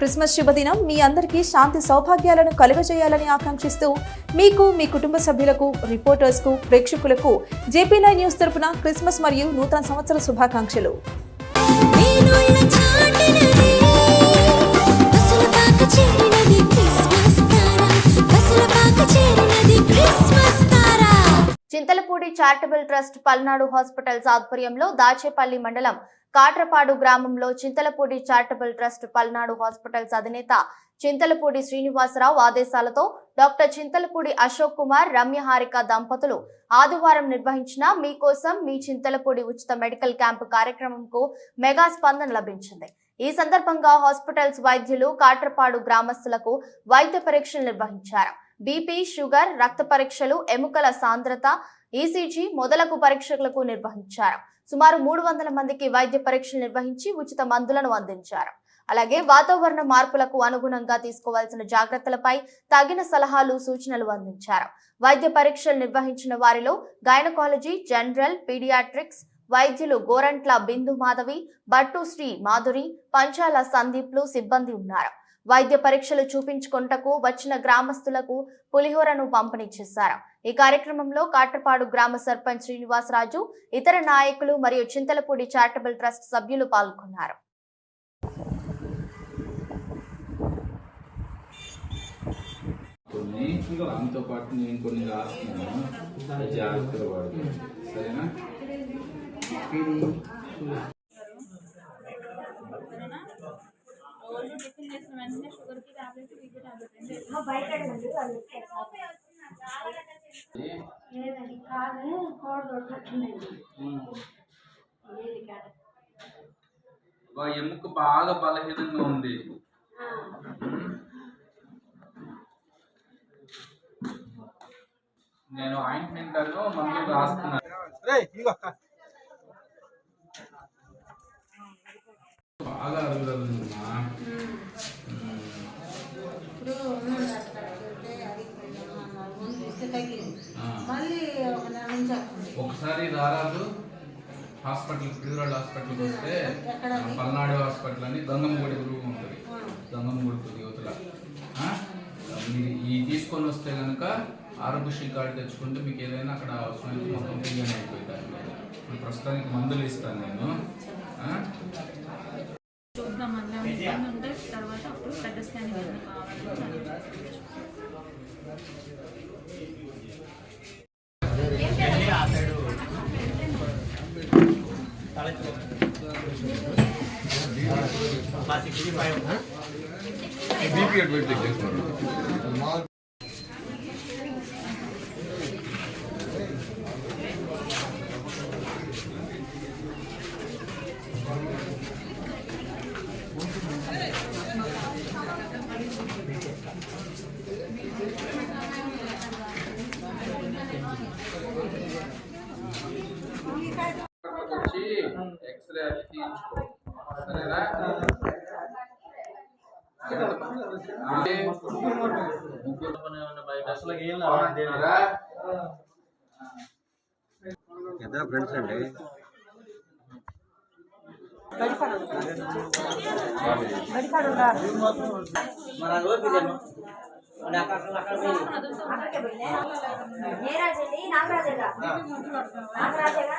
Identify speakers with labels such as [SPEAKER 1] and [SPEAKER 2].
[SPEAKER 1] Christmas శుభదినం. మీ అందరికీ శాంతి సౌభాగ్యాలను కలుగజేయాలని ఆకాంక్షిస్తూ మీకు మీ కుటుంబ సభ్యులకు రిపోర్టర్స్కు ప్రేక్షకులకు జేపీ నైన్ న్యూస్ తరపున క్రిస్మస్ మరియు నూతన సంవత్సర శుభాకాంక్షలు.
[SPEAKER 2] Chintalapudi charitable trust Palnadu hospitals ఆధ్వర్యంలో దాచేపల్లి మండలం కాట్రపాడు గ్రామంలో Chintalapudi charitable trust Palnadu hospitals అధినేత చింతలపూడి శ్రీనివాసరావు ఆదేశాలతో డాక్టర్ చింతలపూడి అశోక్ కుమార్ రమ్యహారిక దంపతులు ఆదివారం నిర్వహించిన మీకోసం మీ చింతలపూడి ఉచిత మెడికల్ క్యాంపు కార్యక్రమంకు మెగా స్పందన లభించింది. ఈ సందర్భంగా హాస్పిటల్స్ వైద్యులు కాట్రపాడు గ్రామస్తులకు వైద్య పరీక్షలు నిర్వహించారు. బీపీ షుగర్ రక్త పరీక్షలు ఎముకల సాంద్రత ఈసీజీ మొదలగు పరీక్షలకు నిర్వహించారు. సుమారు మూడు వందల మందికి వైద్య పరీక్షలు నిర్వహించి ఉచిత మందులను అందించారు. అలాగే వాతావరణ మార్పులకు అనుగుణంగా తీసుకోవాల్సిన జాగ్రత్తలపై తగిన సలహాలు సూచనలు అందించారు. వైద్య పరీక్షలు నిర్వహించిన వారిలో గైనకాలజీ జనరల్ పీడియాట్రిక్స్ వైద్యులు గోరంట్ల బిందు మాధవి బట్టు శ్రీ మాధురి పంచాల సందీప్లు సిబ్బంది ఉన్నారు. వైద్య పరీక్షలు చూపించుకుంటకు వచ్చిన గ్రామస్తులకు పులిహోరను పంపిణీ చేశారు. ఈ కార్యక్రమంలో కాట్రపాడు గ్రామ సర్పంచ్ శ్రీనివాసరాజు ఇతర నాయకులు మరియు చింతలపూడి చారిటబుల్ ట్రస్ట్ సభ్యులు పాల్గొన్నారు.
[SPEAKER 3] దాంతో పాటు నేను కొన్ని రాస్తున్నాను. జాగ్రత్తగా వాడుకో సరేనా?
[SPEAKER 4] రోజు టిఫిన్ చేసిన వెంటనే షుగర్కి టాబ్లెట్ బీపీ టాబ్లెట్ రెండు వేసుకోవాలి.
[SPEAKER 5] లేదండి కాదు కోడ దొరకట్లేదండి లేదు కాడ
[SPEAKER 3] వా ఎముక బాగా బలహీనంగా ఉంది. నేను ఆయింట్మెంట్ అను మందులు రాస్తున్నాను. బాగా
[SPEAKER 5] ఇప్పుడు
[SPEAKER 3] ఒకసారి రారాదు హాస్పిటల్ ప్రియురాళ్ళు హాస్పిటల్కి వస్తే? పల్నాడు హాస్పిటల్ అని గంగమ్మగుడి గురువు ఉంటుంది. గంగమ్మగుడి కొద్ది యువతల. ఆ? మీరు ఈ తీసుకొని వస్తే కనుక ఆరోగ్యశ్రీ కార్డు తెచ్చుకుంటే మీకు ఏదైనా అక్కడ అవసరమైతే మొత్తం అయిపోతాయి. ఇప్పుడు ప్రస్తుతానికి మందులు ఇస్తాను నేను. ఆ?
[SPEAKER 4] చూద్దాం తర్వాత అప్పుడు పెద్ద స్కానింగ్ ఏమైనా కావాలంటే దాన్ని చేసుకోవచ్చు.
[SPEAKER 3] ఎక్స్రే అది తీయించుకో. సరేనా?
[SPEAKER 6] ఇద్దరు ఫ్రెండ్స్ అండి.
[SPEAKER 7] ఏ రాజండి నాగరాజేగా నాగరాజేగా